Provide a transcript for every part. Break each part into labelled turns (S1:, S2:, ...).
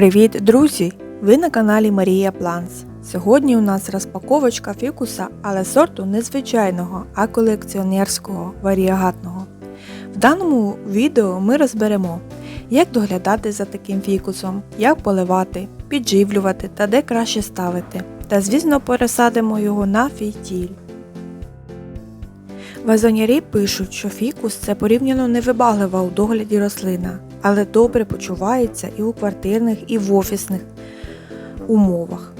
S1: Привіт, друзі! Ви на каналі Марія Планс. Сьогодні у нас розпаковочка фікуса, але сорту не звичайного, а колекціонерського, варіагатного. В даному відео ми розберемо, як доглядати за таким фікусом, як поливати, підживлювати та де краще ставити. Та звісно пересадимо його на фітіль. Вазонярі пишуть, що фікус це порівняно невибаглива у догляді рослина, але добре почувається і у квартирних, і в офісних умовах.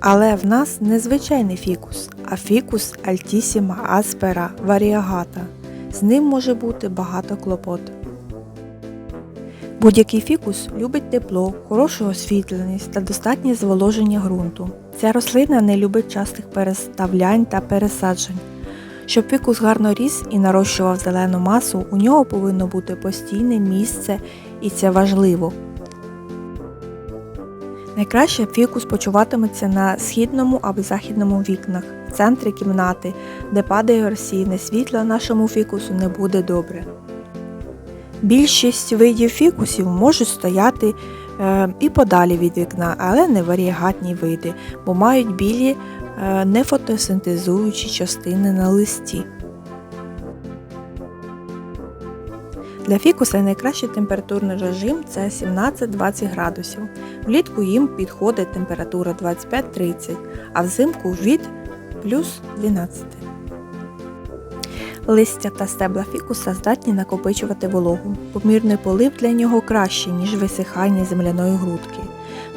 S1: Але в нас не звичайний фікус, а фікус Altissima aspera variegata. З ним може бути багато клопот. Будь-який фікус любить тепло, хорошу освітленість та достатнє зволоження ґрунту. Ця рослина не любить частих переставлянь та пересаджень. Щоб фікус гарно ріс і нарощував зелену масу, у нього повинно бути постійне місце і це важливо. Найкраще фікус почуватиметься на східному або західному вікнах, в центрі кімнати, де падає розсіяне світло нашому фікусу не буде добре. Більшість видів фікусів можуть стояти е, і подалі від вікна, але не варіагатні види, бо мають білі нефотосинтезуючі частини на листі. Для фікуса найкращий температурний режим це 17-20 градусів. Влітку їм підходить температура 25-30, а взимку від плюс 12. Листя та стебла фікуса здатні накопичувати вологу. Помірний полив для нього краще, ніж висихання земляної грудки.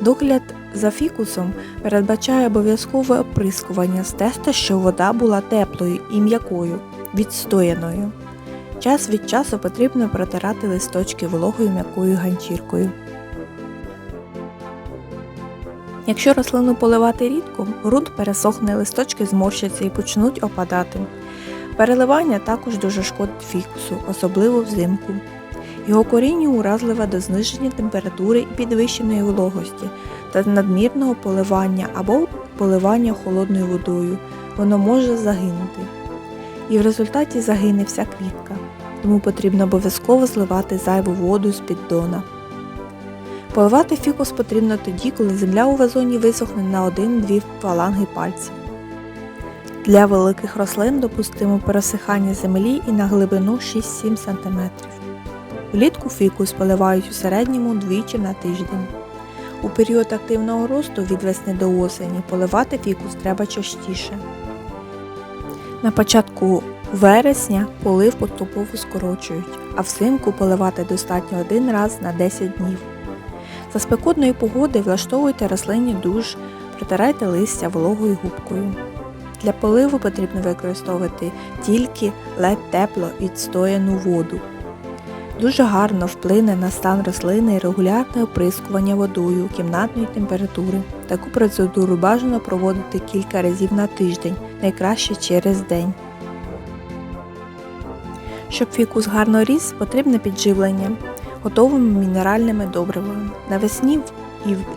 S1: Догляд за фікусом передбачає обов'язкове оприскування з теста, що вода була теплою і м'якою, відстояною. Час від часу потрібно протирати листочки вологою м'якою ганчіркою. Якщо рослину поливати рідко, ґрунт пересохне, листочки зморщаться і почнуть опадати. Переливання також дуже шкодить фікусу, особливо взимку. Його коріння уразливе до зниження температури і підвищеної вологості та надмірного поливання або поливання холодною водою. Воно може загинути. І в результаті загине вся квітка, тому потрібно обов'язково зливати зайву воду з піддона. Поливати фікус потрібно тоді, коли земля у вазоні висохне на 1-2 фаланги пальців. Для великих рослин допустимо пересихання землі і на глибину 6-7 см. Влітку фікус поливають у середньому двічі на тиждень. У період активного росту від весни до осені поливати фікус треба частіше. На початку вересня полив поступово скорочують, а взимку поливати достатньо один раз на 10 днів. За спекотної погоди влаштовуйте рослинні душ, притирайте листя вологою губкою. Для поливу потрібно використовувати тільки ледь тепло відстояну воду. Дуже гарно вплине на стан рослини регулярне оприскування водою кімнатної температури. Таку процедуру бажано проводити кілька разів на тиждень, найкраще через день. Щоб фікус гарно ріс, потрібне підживлення готовими мінеральними добривами. Навесні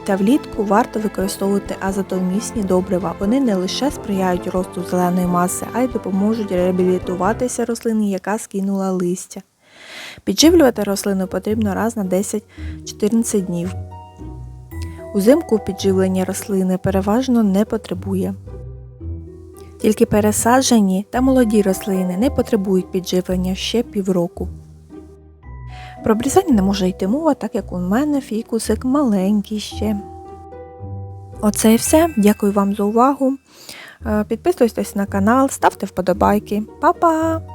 S1: та влітку варто використовувати азотовмісні добрива. Вони не лише сприяють росту зеленої маси, а й допоможуть реабілітуватися рослині, яка скинула листя. Підживлювати рослину потрібно раз на 10-14 днів. Узимку підживлення рослини переважно не потребує. Тільки пересаджені та молоді рослини не потребують підживлення ще півроку. Про обрізання не може йти мова, так як у мене фікусик маленький ще. Оце і все. Дякую вам за увагу. Е, Підписуйтесь на канал, ставте вподобайки. Па-па!